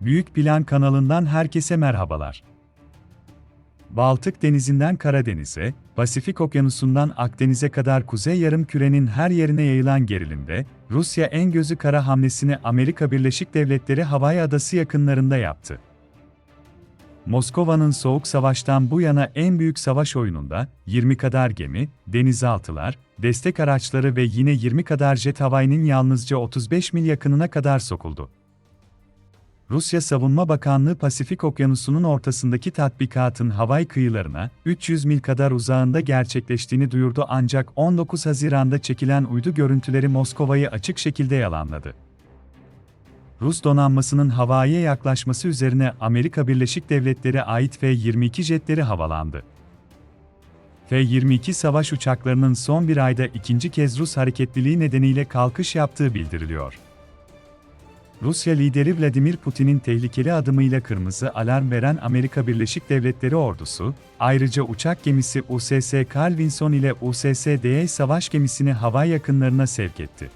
Büyük Plan kanalından herkese merhabalar. Baltık Denizi'nden Karadeniz'e, Pasifik Okyanusu'ndan Akdeniz'e kadar Kuzey Yarımküre'nin her yerine yayılan gerilimde, Rusya en gözü kara hamlesini Amerika Birleşik Devletleri Havai Adası yakınlarında yaptı. Moskova'nın Soğuk Savaş'tan bu yana en büyük savaş oyununda 20 kadar gemi, denizaltılar, destek araçları ve yine 20 kadar jet havayının yalnızca 35 mil yakınına kadar sokuldu. Rusya Savunma Bakanlığı Pasifik Okyanusu'nun ortasındaki tatbikatın Havay kıyılarına 300 mil kadar uzağında gerçekleştiğini duyurdu ancak 19 Haziran'da çekilen uydu görüntüleri Moskova'yı açık şekilde yalanladı. Rus donanmasının Hawaii'ye yaklaşması üzerine Amerika Birleşik Devletleri ait F-22 jetleri havalandı. F-22 savaş uçaklarının son bir ayda ikinci kez Rus hareketliliği nedeniyle kalkış yaptığı bildiriliyor. Rusya lideri Vladimir Putin'in tehlikeli adımıyla kırmızı alarm veren Amerika Birleşik Devletleri ordusu, ayrıca uçak gemisi USS Carl Vinson ile USS DA savaş gemisini hava yakınlarına sevk etti.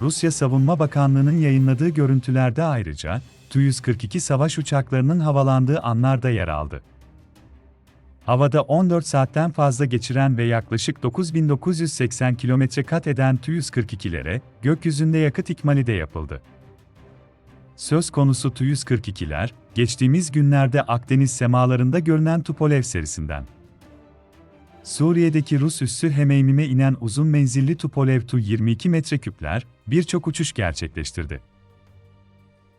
Rusya Savunma Bakanlığı'nın yayınladığı görüntülerde ayrıca, Tu-142 savaş uçaklarının havalandığı anlar da yer aldı. Havada 14 saatten fazla geçiren ve yaklaşık 9980 kilometre kat eden Tu-142'lere, gökyüzünde yakıt ikmali de yapıldı. Söz konusu Tu-142'ler, geçtiğimiz günlerde Akdeniz semalarında görünen Tupolev serisinden. Suriye'deki Rus üssü Hemeymim'e inen uzun menzilli Tupolev Tu-22 metreküpler, birçok uçuş gerçekleştirdi.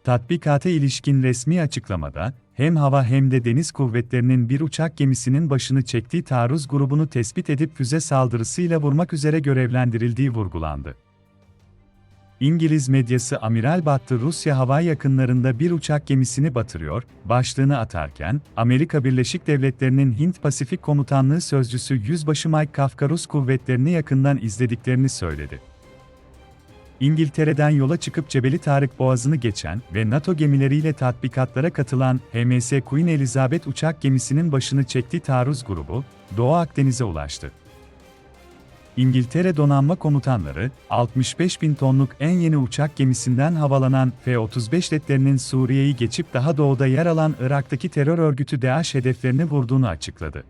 Tatbikata ilişkin resmi açıklamada, hem hava hem de deniz kuvvetlerinin bir uçak gemisinin başını çektiği taarruz grubunu tespit edip füze saldırısıyla vurmak üzere görevlendirildiği vurgulandı. İngiliz medyası Amiral Battı Rusya hava yakınlarında bir uçak gemisini batırıyor, başlığını atarken, Amerika Birleşik Devletleri'nin Hint-Pasifik Komutanlığı Sözcüsü Yüzbaşı Mike Kafka Rus kuvvetlerini yakından izlediklerini söyledi. İngiltere'den yola çıkıp Cebeli Tarık Boğazı'nı geçen ve NATO gemileriyle tatbikatlara katılan HMS Queen Elizabeth uçak gemisinin başını çektiği taarruz grubu, Doğu Akdeniz'e ulaştı. İngiltere donanma komutanları, 65 bin tonluk en yeni uçak gemisinden havalanan F-35 jetlerinin Suriye'yi geçip daha doğuda yer alan Irak'taki terör örgütü DAEŞ hedeflerini vurduğunu açıkladı.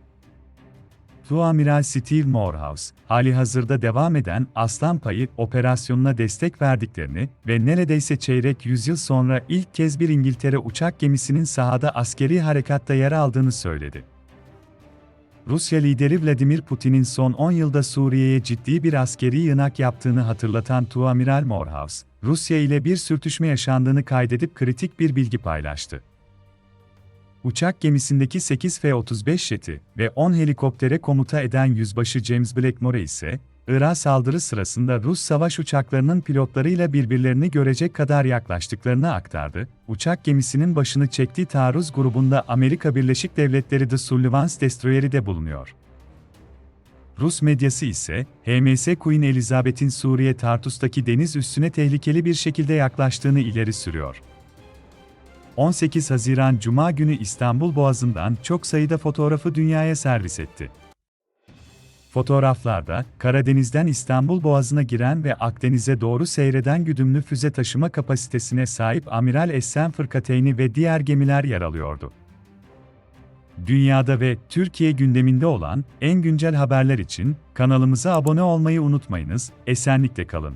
Tuamiral Steve Morehouse, hali hazırda devam eden Aslan Payı operasyonuna destek verdiklerini ve neredeyse çeyrek yüzyıl sonra ilk kez bir İngiltere uçak gemisinin sahada askeri harekatta yer aldığını söyledi. Rusya lideri Vladimir Putin'in son 10 yılda Suriye'ye ciddi bir askeri yığınak yaptığını hatırlatan Tuamiral Morehouse, Rusya ile bir sürtüşme yaşandığını kaydedip kritik bir bilgi paylaştı. Uçak gemisindeki 8 F-35 jeti ve 10 helikoptere komuta eden Yüzbaşı James Blackmore ise, Irak'a saldırı sırasında Rus savaş uçaklarının pilotlarıyla birbirlerini görecek kadar yaklaştıklarını aktardı. Uçak gemisinin başını çektiği taarruz grubunda Amerika Birleşik Devletleri The Sullivans Destroyer'i de bulunuyor. Rus medyası ise, HMS Queen Elizabeth'in Suriye Tartus'taki deniz üssüne tehlikeli bir şekilde yaklaştığını ileri sürüyor. 18 Haziran Cuma günü İstanbul Boğazı'ndan çok sayıda fotoğrafı dünyaya servis etti. Fotoğraflarda, Karadeniz'den İstanbul Boğazı'na giren ve Akdeniz'e doğru seyreden güdümlü füze taşıma kapasitesine sahip Amiral Essen Fırkateyni ve diğer gemiler yer alıyordu. Dünyada ve Türkiye gündeminde olan en güncel haberler için kanalımıza abone olmayı unutmayınız, esenlikle kalın.